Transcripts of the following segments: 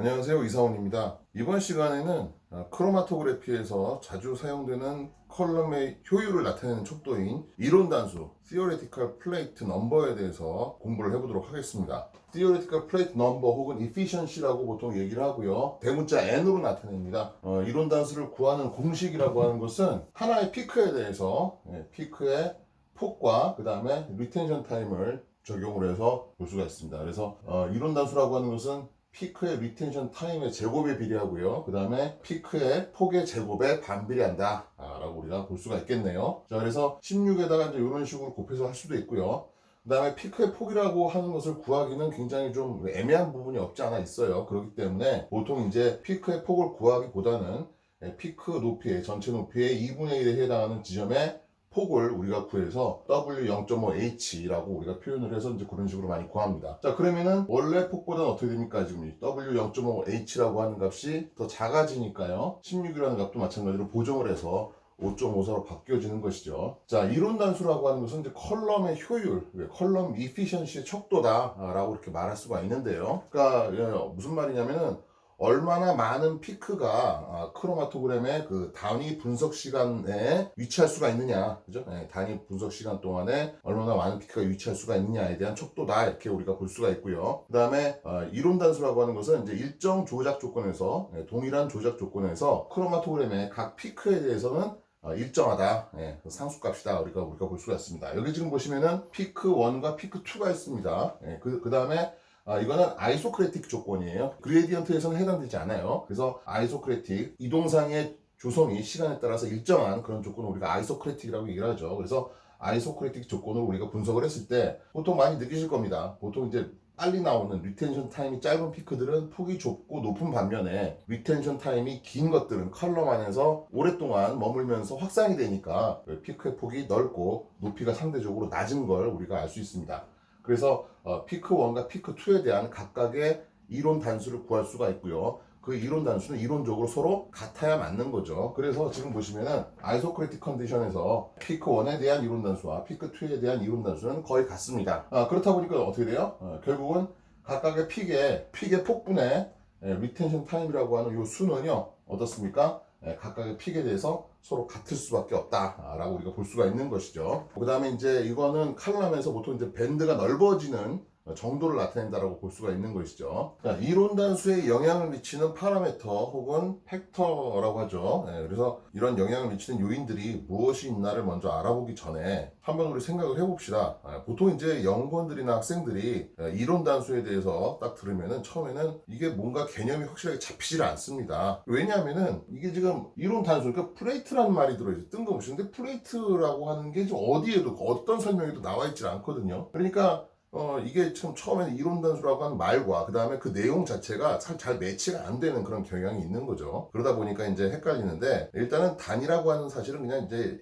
안녕하세요 이사원입니다. 이번 시간에는 어, 크로마토그래피에서 자주 사용되는 컬럼의 효율을 나타내는 척도인 이론 단수 Theoretical Plate Number에 대해서 공부를 해보도록 하겠습니다. Theoretical Plate Number 혹은 Efficiency라고 보통 얘기를 하고요. 대문자 N으로 나타냅니다. 어, 이론 단수를 구하는 공식이라고 하는 것은 하나의 피크에 대해서 예, 피크의 폭과 그 다음에 리텐션 타임을 적용을 해서 볼 수가 있습니다. 그래서 어, 이론 단수라고 하는 것은 피크의 리텐션 타임의 제곱에 비례하고요. 그 다음에 피크의 폭의 제곱에 반비례한다. 아, 라고 우리가 볼 수가 있겠네요. 자, 그래서 16에다가 이제 이런 식으로 곱해서 할 수도 있고요. 그 다음에 피크의 폭이라고 하는 것을 구하기는 굉장히 좀 애매한 부분이 없지 않아 있어요. 그렇기 때문에 보통 이제 피크의 폭을 구하기보다는 예, 피크 높이의 전체 높이의 2분의 1에 해당하는 지점의 폭을 우리가 구해서 W0.5H라고 우리가 표현을 해서 이제 그런 식으로 많이 구합니다. 자, 그러면은 원래 폭보다는 어떻게 됩니까? 지금 이 W0.5H라고 하는 값이 더 작아지니까요. 16이라는 값도 마찬가지로 보정을 해서 5.54로 바뀌어지는 것이죠. 자, 이론 단수라고 하는 것은 이제 컬럼의 효율, 컬럼 이피션시의 척도다라고 이렇게 말할 수가 있는데요. 그러니까 예, 무슨 말이냐면은 얼마나 많은 피크가 아, 크로마토그램의 그 단위 분석 시간에 위치할 수가 있느냐, 그죠? 예, 단위 분석 시간 동안에 얼마나 많은 피크가 위치할 수가 있느냐에 대한 척도다 이렇게 우리가 볼 수가 있고요. 그 다음에 이론 단수라고 하는 것은 이제 일정 조작 조건에서 예, 동일한 조작 조건에서 크로마토그램의 각 피크에 대해서는 어, 일정하다. 예, 그 상수값이다. 우리가 우리가 볼 수가 있습니다. 여기 지금 보시면은 피크 1과 피크 2가 있습니다. 예, 그, 그 다음에 아, 이거는 아이소크레틱 조건이에요. 그레디언트에서는 해당되지 않아요. 그래서 아이소크레틱 이동상의 조성이 시간에 따라서 일정한 그런 조건을 우리가 아이소크레틱이라고 얘기를 하죠. 그래서 아이소크레틱 조건을 우리가 분석을 했을 때 보통 많이 느끼실 겁니다. 보통 이제 빨리 나오는 리텐션 타임이 짧은 피크들은 폭이 좁고 높은 반면에 리텐션 타임이 긴 것들은 컬럼 안에서 오랫동안 머물면서 확산이 되니까 그 피크의 폭이 넓고 높이가 상대적으로 낮은 걸 우리가 알 수 있습니다. 그래서 어, 피크 1과 피크 2에 대한 각각의 이론 단수를 구할 수가 있고요. 그 이론 단수는 이론적으로 서로 같아야 맞는 거죠. 그래서 지금 보시면은 아이소크레틱 컨디션에서 피크 1에 대한 이론 단수와 피크 2에 대한 이론 단수는 거의 같습니다. 아, 그렇다 보니까 어떻게 돼요? 어, 결국은 각각의 픽의 픽의 폭분의 예, 리텐션 타임이라고 하는 이 수는요 어떻습니까? 예, 각각의 픽에 대해서 서로 같을 수밖에 없다라고 우리가 볼 수가 있는 것이죠. 그 다음에 이제 이거는 칼럼에서 보통 이제 밴드가 넓어지는 정도를 나타낸다라고 볼 수가 있는 것이죠. 자, 이론 단수에 영향을 미치는 파라메터 혹은 팩터라고 하죠. 예, 그래서 이런 영향을 미치는 요인들이 무엇이 있나를 먼저 알아보기 전에 한번 우리 생각을 해봅시다. 아, 보통 이제 연구원들이나 학생들이 예, 이론 단수에 대해서 딱 들으면은 처음에는 이게 뭔가 개념이 확실하게 잡히질 않습니다. 왜냐하면은 이게 지금 이론 단수, 그러니까 플레이트라는 말이 들어있어요. 뜬금없이. 근데 플레이트라고 하는 게 어디에도 어떤 설명에도 나와 있질 않거든요. 그러니까 어, 이게 참 처음에는 이론 단수라고 하는 말과 그 다음에 그 내용 자체가 잘, 잘 매치가 안 되는 그런 경향이 있는 거죠. 그러다 보니까 이제 헷갈리는데 일단은 단이라고 하는 사실은 그냥 이제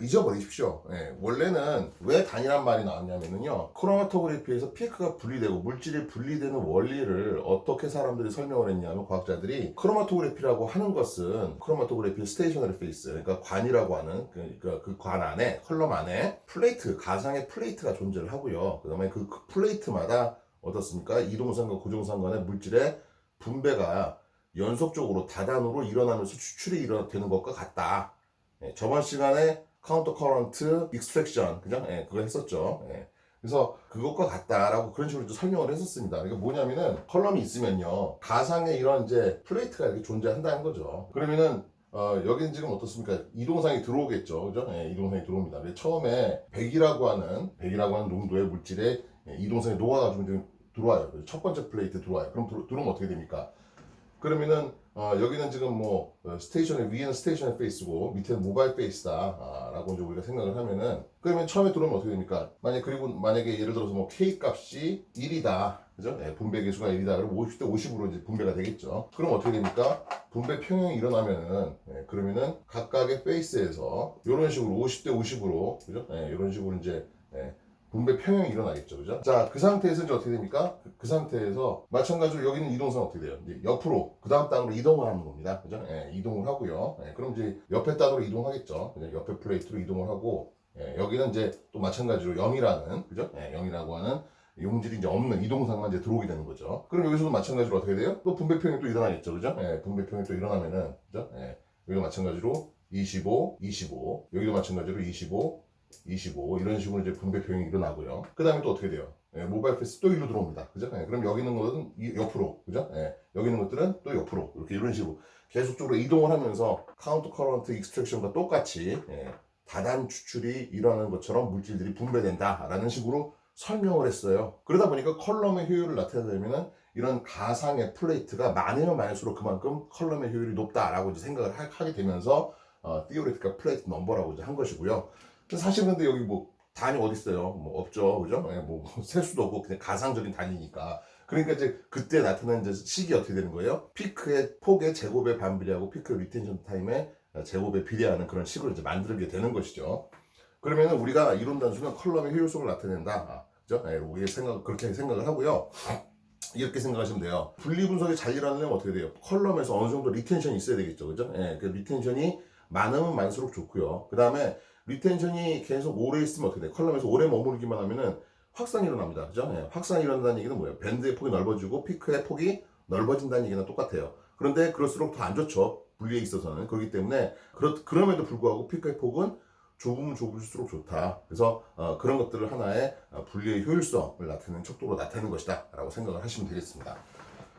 잊어버리십시오. 예, 원래는 왜 단이란 말이 나왔냐면은요. 크로마토그래피에서 피크가 분리되고 물질이 분리되는 원리를 어떻게 사람들이 설명을 했냐면 과학자들이 크로마토그래피라고 하는 것은 크로마토그래피 스테이셔너리 페이스 그러니까 관이라고 하는 그러니까 그관 안에 컬럼 안에 플레이트 가상의 플레이트가 존재를 하고요. 그 다음에 그, 그 플레이트마다 어떻습니까? 이동상과 고정상 간의 물질의 분배가 연속적으로 다단으로 일어나면서 추출이 일어나는 것과 같다. 예, 저번 시간에 카운터 커런트 익스트랙션 그죠? 예, 그거 했었죠. 예. 그래서 그것과 같다라고 그런 식으로 좀 설명을 했었습니다. 그러니까 뭐냐면은 컬럼이 있으면요 가상의 이런 이제 플레이트가 이렇게 존재한다는 거죠. 그러면은 어, 여기는 지금 어떻습니까? 이동상이 들어오겠죠. 그죠? 예, 이동상이 들어옵니다. 처음에 100이라고 하는, 100이라고 하는 농도의 물질에 예, 이동상이 녹아가지고 지금 들어와요. 첫 번째 플레이트 들어와요. 그럼 들어, 들어오면 어떻게 됩니까? 그러면은, 어, 여기는 지금 뭐, 어, 스테이션의, 위에는 스테이션의 페이스고, 밑에는 모바일 페이스다. 아, 라고 이제 우리가 생각을 하면은, 그러면 처음에 들어오면 어떻게 됩니까? 만약, 그리고 만약에 예를 들어서 뭐, K 값이 1이다. 그죠? 예, 분배 계수가 1이다. 그럼 50대 50으로 이제 분배가 되겠죠. 그럼 어떻게 됩니까? 분배 평형이 일어나면은 예, 그러면은 각각의 페이스에서 이런 식으로 50대 50으로 그죠? 예, 이런 식으로 이제 예, 분배 평형이 일어나겠죠, 그죠? 자, 그 상태에서 이제 어떻게 됩니까? 그, 그 상태에서 마찬가지로 여기는 이동선 어떻게 돼요? 이제 옆으로 그 다음 단으로 이동을 하는 겁니다, 그죠? 예, 이동을 하고요. 예, 그럼 이제 옆에 단으로 이동하겠죠. 옆에 플레이트로 이동을 하고 예, 여기는 이제 또 마찬가지로 0이라는 그죠? 예, 0이라고 하는 용질이 이제 없는 이동상만 이제 들어오게 되는 거죠. 그럼 여기서도 마찬가지로 어떻게 돼요? 또 분배평이 또 일어나겠죠, 그죠? 예, 분배평이 또 일어나면은, 그죠? 예, 여기도 마찬가지로 25, 25, 여기도 마찬가지로 25, 25 이런 식으로 이제 분배평이 일어나고요. 그 다음에 또 어떻게 돼요? 예, 모바일 패스 또 일로 들어옵니다, 그죠? 예, 그럼 여기 있는 것은 이- 옆으로, 그죠? 예, 여기 있는 것들은 또 옆으로 이렇게 이런 식으로 계속적으로 이동을 하면서 카운터 커런트 익스트랙션과 똑같이 예, 다단 추출이 일어나는 것처럼 물질들이 분배된다라는 식으로 설명을 했어요. 그러다 보니까 컬럼의 효율을 나타내려면 이런 가상의 플레이트가 많으면 많을수록 그만큼 컬럼의 효율이 높다라고 이제 생각을 하, 하게 되면서 어, theoretical plate number라고 이제 한 것이고요. 사실 근데 여기 뭐 단위 어디 있어요? 뭐 없죠, 그죠? 예, 뭐셀 수도 없고 그냥 가상적인 단위니까. 그러니까 이제 그때 나타나는 이제 식이 어떻게 되는 거예요? 피크의 폭의 제곱에 반비례하고 피크 리텐션 타임의 제곱에 비례하는 그런 식으로 이제 만들게 되는 것이죠. 그러면은 우리가 이론 단수는 컬럼의 효율성을 나타낸다. 아, 그죠? 예, 우리 생각 그렇게 생각을 하고요. 이렇게 생각하시면 돼요. 분리 분석이 잘 일어나려면 어떻게 돼요? 컬럼에서 어느 정도 리텐션이 있어야 되겠죠, 그죠? 예, 그 리텐션이 많으면 많을수록 좋고요. 그 다음에 리텐션이 계속 오래 있으면 어떻게 돼요? 컬럼에서 오래 머무르기만 하면은 확산이 일어납니다, 그죠? 예, 확산이 일어난다는 얘기는 뭐예요? 밴드의 폭이 넓어지고 피크의 폭이 넓어진다는 얘기는 똑같아요. 그런데 그럴수록 더 안 좋죠. 분리에 있어서는 그렇기 때문에 그렇, 그럼에도 불구하고 피크의 폭은 좁으면 좁을수록 좋다. 그래서 어, 그런 것들을 하나의 어, 분리의 효율성을 나타내는 척도로 나타내는 것이다. 라고 생각을 하시면 되겠습니다.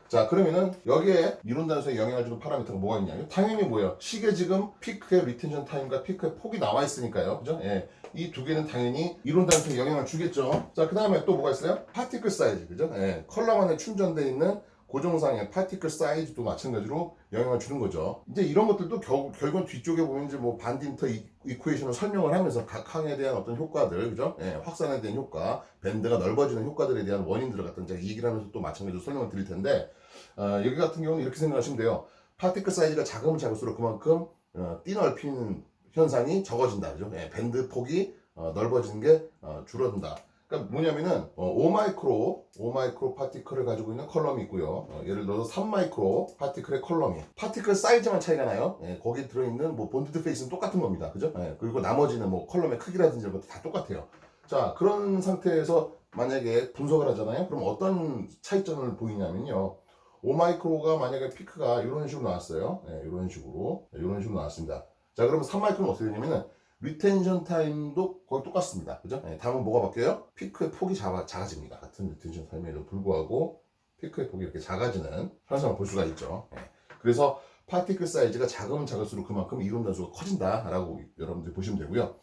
자, 그러면은 여기에 이론 단수에 영향을 주는 파라미터가 뭐가 있냐? 당연히 뭐예요? 시계 지금 피크의 리텐션 타임과 피크의 폭이 나와 있으니까요. 그죠? 예. 이 두 개는 당연히 이론 단수에 영향을 주겠죠. 자, 그 다음에 또 뭐가 있어요? 파티클 사이즈. 그죠? 예. 컬럼 안에 충전되어 있는 고정상의 파티클 사이즈도 마찬가지로 영향을 주는 거죠. 이제 이런 것들도 결, 결국은 뒤쪽에 보면 이제 뭐 반딘터 이- 이쿠에이션을 설명을 하면서 각 항에 대한 어떤 효과들, 그죠? 예, 확산에 대한 효과, 밴드가 넓어지는 효과들에 대한 원인들을 갖다 이제 이 얘기를 하면서 또 마찬가지로 설명을 드릴 텐데, 어, 여기 같은 경우는 이렇게 생각하시면 돼요. 파티클 사이즈가 작으면 작을수록 그만큼 어, 띠넓히는 현상이 적어진다, 그죠? 예, 밴드 폭이 어, 넓어지는 게 어, 줄어든다. 그러니까 뭐냐면은 어, 5마이크로 5마이크로 파티클을 가지고 있는 컬럼이 있고요. 어, 예를 들어서 3마이크로 파티클의 컬럼이 파티클 사이즈만 차이가 나요. 예, 거기 들어있는 뭐 본드드 페이스는 똑같은 겁니다. 그죠? 예, 그리고 나머지는 뭐 컬럼의 크기라든지 이런 것도 다 똑같아요. 자 그런 상태에서 만약에 분석을 하잖아요. 그럼 어떤 차이점을 보이냐면요. 5마이크로가 만약에 피크가 이런 식으로 나왔어요. 예, 이런 식으로 이런 식으로 나왔습니다. 자 그러면 3마이크로는 어떻게 되냐면은 리텐션 타임도 거의 똑같습니다. 그죠? 예, 다음은 뭐가 바뀌어요? 피크의 폭이 작아, 작아집니다. 같은 리텐션 타임에도 불구하고 피크의 폭이 이렇게 작아지는 현상을 볼 수가 있죠. 예. 그래서 파티클 사이즈가 작으면 작을수록 그만큼 이론 단수가 커진다라고 여러분들이 보시면 되고요.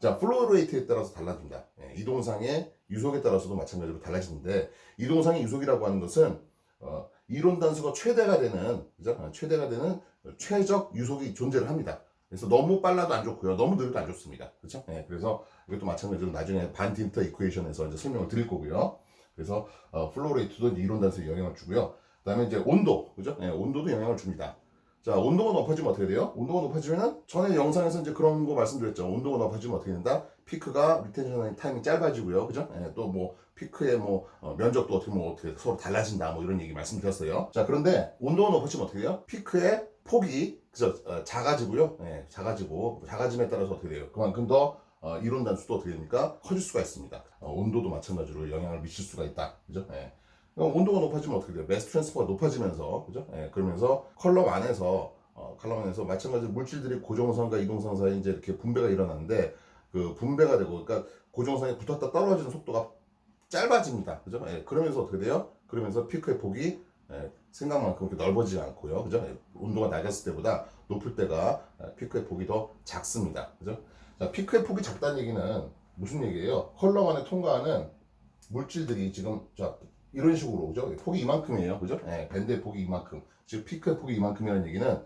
자, 플로우 레이트에 따라서 달라집니다. 예, 이동상의 유속에 따라서도 마찬가지로 달라지는데 이동상의 유속이라고 하는 것은 어, 이론 단수가 최대가 되는 그죠? 어, 최대가 되는 최적 유속이 존재를 합니다. 그래서 너무 빨라도 안 좋고요. 너무 느려도 안 좋습니다. 그렇죠? 예, 그래서 이것도 마찬가지로 나중에 반틴터 이쿠에이션에서 이제 설명을 드릴 거고요. 그래서 어, 플로우 레이트도 이제 이론 단수에 영향을 주고요. 그다음에 이제 온도, 그죠? 예, 온도도 영향을 줍니다. 자, 온도가 높아지면 어떻게 돼요? 온도가 높아지면은 전에 영상에서 이제 그런 거 말씀드렸죠. 온도가 높아지면 어떻게 된다? 피크가 리텐션 타임이 짧아지고요. 그죠? 예, 또뭐 피크의 뭐 어, 면적도 어떻게 뭐 어떻게 서로 달라진다 뭐 이런 얘기 말씀드렸어요. 자, 그런데 온도가 높아지면 어떻게 돼요? 피크의 폭이 그죠? 어, 작아지고요. 예, 작아지고 작아짐에 따라서 어떻게 돼요? 그만큼 더 어, 이론 단수도 어떻게 됩니까? 커질 수가 있습니다. 어, 온도도 마찬가지로 영향을 미칠 수가 있다. 그죠? 예. 그럼 온도가 높아지면 어떻게 돼요? 매스 트랜스퍼가 높아지면서, 그죠? 예, 그러면서 컬럼 안에서, 어, 컬럼 안에서 마찬가지로 물질들이 고정선과 이동선 사이에 이제 이렇게 분배가 일어나는데, 그 분배가 되고, 그러니까 고정선에 붙었다 떨어지는 속도가 짧아집니다. 그죠? 예, 그러면서 어떻게 돼요? 그러면서 피크의 폭이 예, 생각만큼 그렇게 넓어지지 않고요. 그죠? 예, 온도가 낮았을 때보다 높을 때가 예, 피크의 폭이 더 작습니다. 그죠? 자, 피크의 폭이 작다는 얘기는 무슨 얘기예요? 컬럼 안에 통과하는 물질들이 지금 자 이런 식으로 그죠? 폭이 이만큼이에요, 그죠? 예, 밴드의 폭이 이만큼. 즉 피크의 폭이 이만큼이라는 얘기는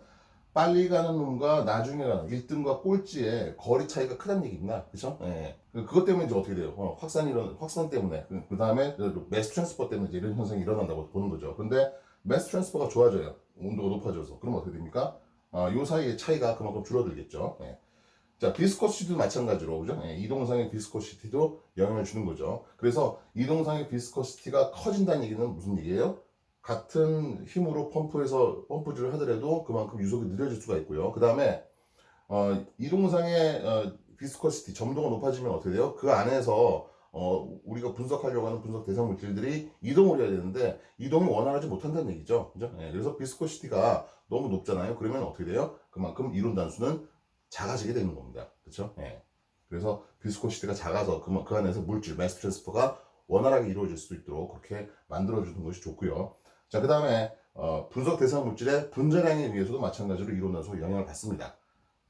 빨리 가는 놈과 나중에 가는 1등과 꼴찌의 거리 차이가 크다는 얘기입니다, 그죠? 예. 그- 그것 때문에 이제 어떻게 돼요? 어, 확산 이런 확산 때문에 그 다음에 매스 트랜스퍼 때문에 이런 현상이 일어난다고 보는 거죠. 근데 매스 트랜스퍼가 좋아져요, 온도가 높아져서. 그럼 어떻게 됩니까? 아, 요 사이의 차이가 그만큼 줄어들겠죠. 예. 자, 비스코시티도 마찬가지로, 그죠? 예, 이동상의 비스코시티도 영향을 주는 거죠. 그래서 이동상의 비스코시티가 커진다는 얘기는 무슨 얘기예요? 같은 힘으로 펌프에서 펌프질을 하더라도 그만큼 유속이 느려질 수가 있고요. 그 다음에, 어, 이동상의 어, 비스코시티, 점도가 높아지면 어떻게 돼요? 그 안에서 어, 우리가 분석하려고 하는 분석 대상 물질들이 이동을 해야 되는데 이동이 원활하지 못한다는 얘기죠. 그죠? 예, 그래서 비스코시티가 너무 높잖아요. 그러면 어떻게 돼요? 그만큼 이론 단수는 작아지게 되는 겁니다. 그렇죠? 예. 그래서 비스코시티가 작아서 그, 그 안에서 물질, 매스 트랜스퍼가 원활하게 이루어질 수 있도록 그렇게 만들어주는 것이 좋고요. 자, 그 다음에 어, 분석 대상 물질의 분자량에 의해서도 마찬가지로 이론 단수가 영향을 받습니다.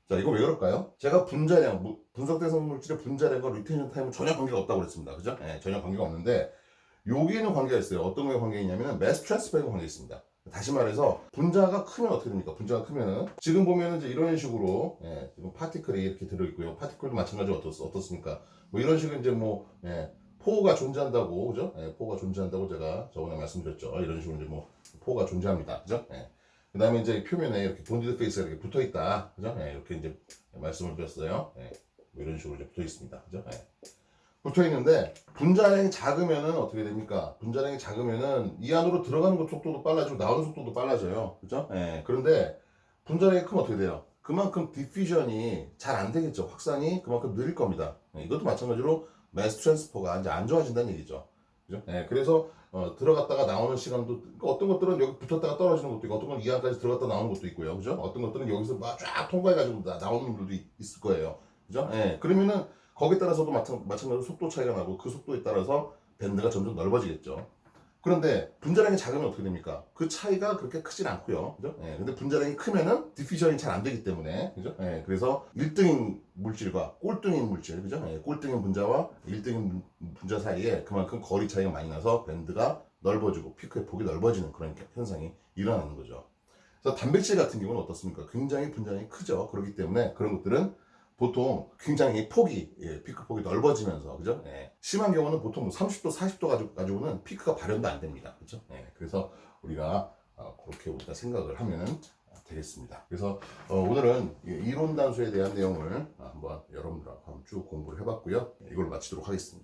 자, 이거 왜 그럴까요? 제가 분자량, 무- 분석 대상 물질의 분자량과 리텐션 타임은 전혀 관계가 없다고 그랬습니다. 그죠? 예, 전혀 관계가 없는데, 여기에는 관계가 있어요. 어떤 거에 관계가 있냐면, 매스 트랜스퍼에 관계가 있습니다. 다시 말해서, 분자가 크면 어떻게 됩니까? 분자가 크면은, 지금 보면은 이제 이런 식으로, 예, 지금 파티클이 이렇게 들어있고요. 파티클도 마찬가지로 어떻, 어떻습니까? 뭐 이런 식으로 이제 뭐, 예, 포가 존재한다고, 그죠? 예, 포가 존재한다고 제가 저번에 말씀드렸죠. 이런 식으로 이제 뭐, 포가 존재합니다. 그죠? 예. 그 다음에 이제 표면에 이렇게 본디드 페이스가 이렇게 붙어 있다. 그죠? 예, 이렇게 이제 말씀을 드렸어요. 예, 뭐 이런 식으로 이제 붙어 있습니다. 그죠? 예. 붙어 있는데, 분자량이 작으면은 어떻게 됩니까? 분자량이 작으면은 이 안으로 들어가는 것 속도도 빨라지고 나오는 속도도 빨라져요. 그죠? 예, 그런데 분자량이 크면 어떻게 돼요? 그만큼 디퓨전이 잘 안 되겠죠. 확산이 그만큼 느릴 겁니다. 예, 이것도 마찬가지로 매스 트랜스퍼가 이제 안 좋아진다는 얘기죠. 그죠? 예, 그래서 어, 들어갔다가 나오는 시간도 그러니까 어떤 것들은 여기 붙었다가 떨어지는 것도 있고 어떤 건 이 안까지 들어갔다 나오는 것도 있고요. 그죠? 어떤 것들은 여기서 막 쫙 통과해 가지고 나, 나오는 분들도 있, 있을 거예요. 그죠? 예, 그러면은 거기에 따라서도 마찬, 마찬가지로 속도 차이가 나고 그 속도에 따라서 밴드가 점점 넓어지겠죠. 그런데 분자량이 작으면 어떻게 됩니까? 그 차이가 그렇게 크진 않고요. 그죠? 예, 근데 분자량이 크면은 디퓨전이 잘 안 되기 때문에, 그죠? 예, 그래서 1등인 물질과 꼴등인 물질, 그죠? 예, 꼴등인 분자와 1등인 분자 사이에 그만큼 거리 차이가 많이 나서 밴드가 넓어지고 피크의 폭이 넓어지는 그런 현상이 일어나는 거죠. 그래서 단백질 같은 경우는 어떻습니까? 굉장히 분자량이 크죠. 그렇기 때문에 그런 것들은 보통 굉장히 폭이 예, 피크 폭이 넓어지면서 그죠? 예, 심한 경우는 보통 뭐 30도, 40도 가지고 가지고는 피크가 발현도 안 됩니다. 그죠? 예, 그래서 우리가 어, 그렇게 우리가 생각을 하면 되겠습니다. 그래서 어, 오늘은 이 이론 단수에 대한 내용을 한번 여러분들하고 한번 쭉 공부를 해봤고요. 예, 이걸 마치도록 하겠습니다.